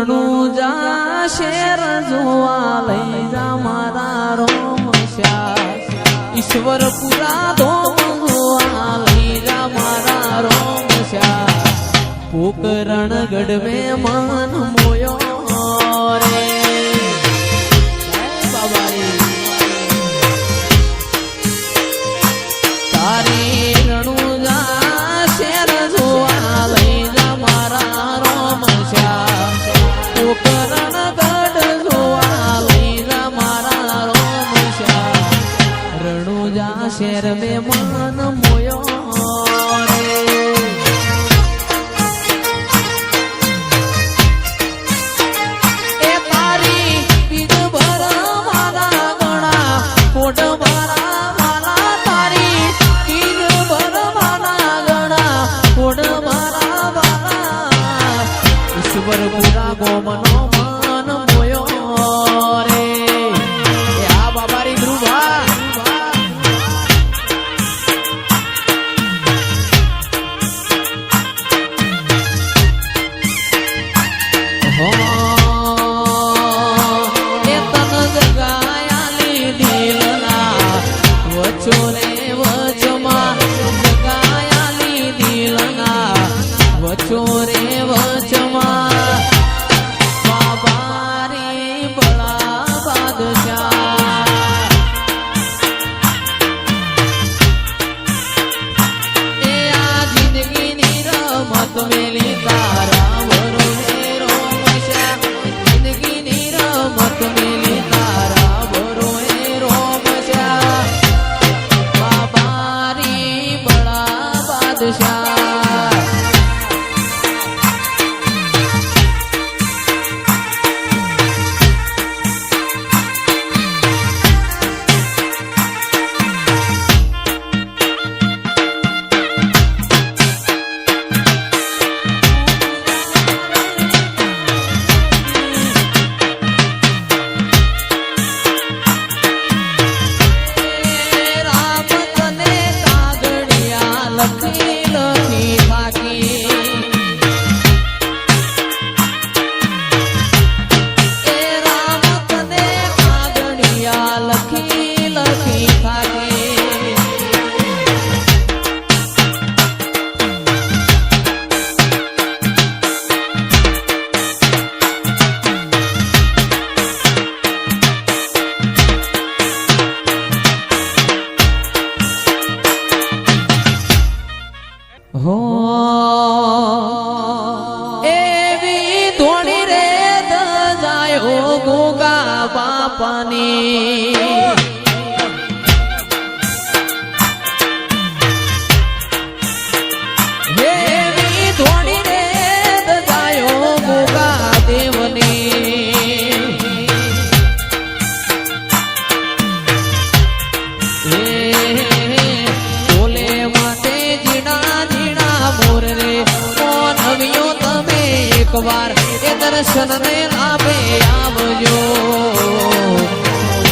ઘણું જા શેર જોવા લઈ જા મારા રોમ શ્યા. ઈશ્વર પુરા ધોમ જોવા લઈ જા મારા રોમ શ્યા. પોકરણ ગઢ માન મોયો રે. બાબા લખી એકવાર એ દર્શન ને લાભે આવજો.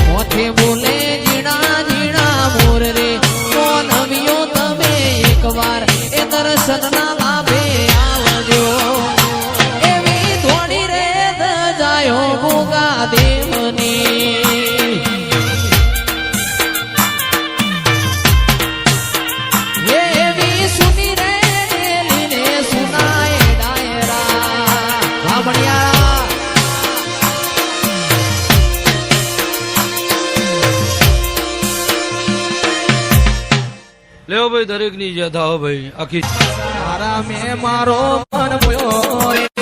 મોથે બોલે જીણા જીણા મોર રે કોન તમે એકવાર? એ દર્શન ના લાભે લેવો ભાઈ દરેકની ઈજા થાવ ભાઈ આખી મારા મેં મારો મન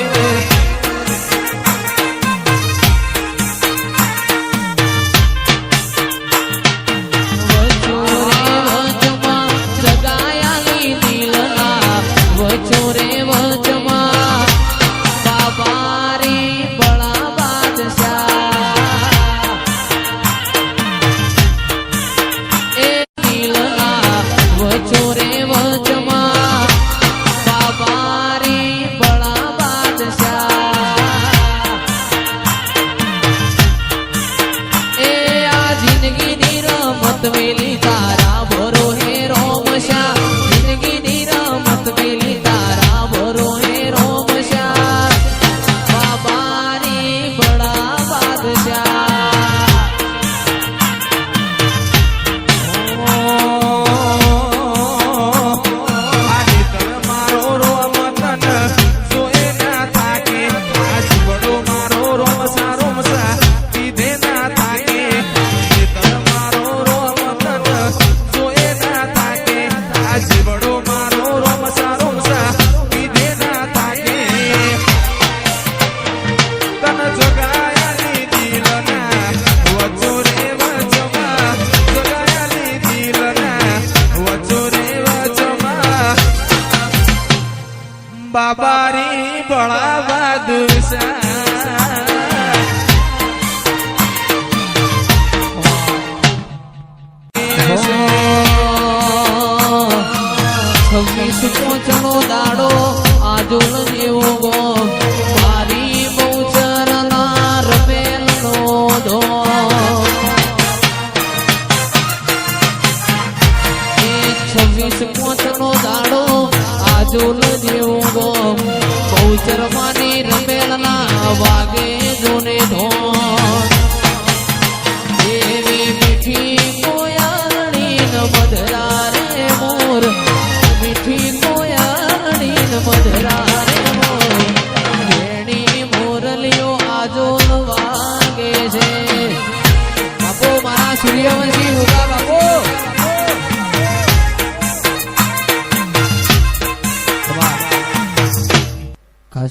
છવ્વીસ પોચણો દાડો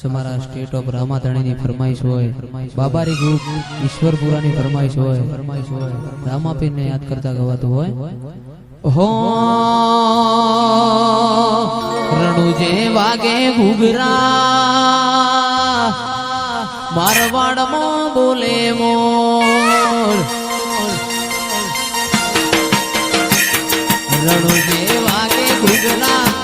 સમારા સ્ટેટ ઓફ રામાધણીની ફરમાઈશ હોય, બાબારી ગ્રુપ ઈશ્વરપુરાની ફરમાઈશ હોય ફરમાઈશ હોય રામાપીરને યાદ કરતા ગવાતું હોય. હો, રણુ વાગે ઘુઘરા મારવાડમાં બોલે મો રણુજે વાગે ઘુઘરા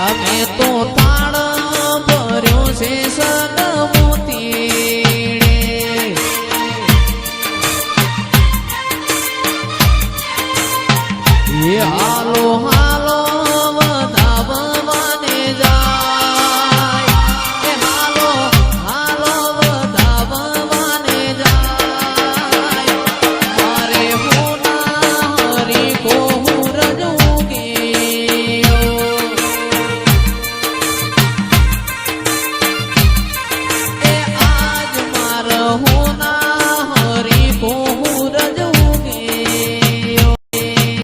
અમે તો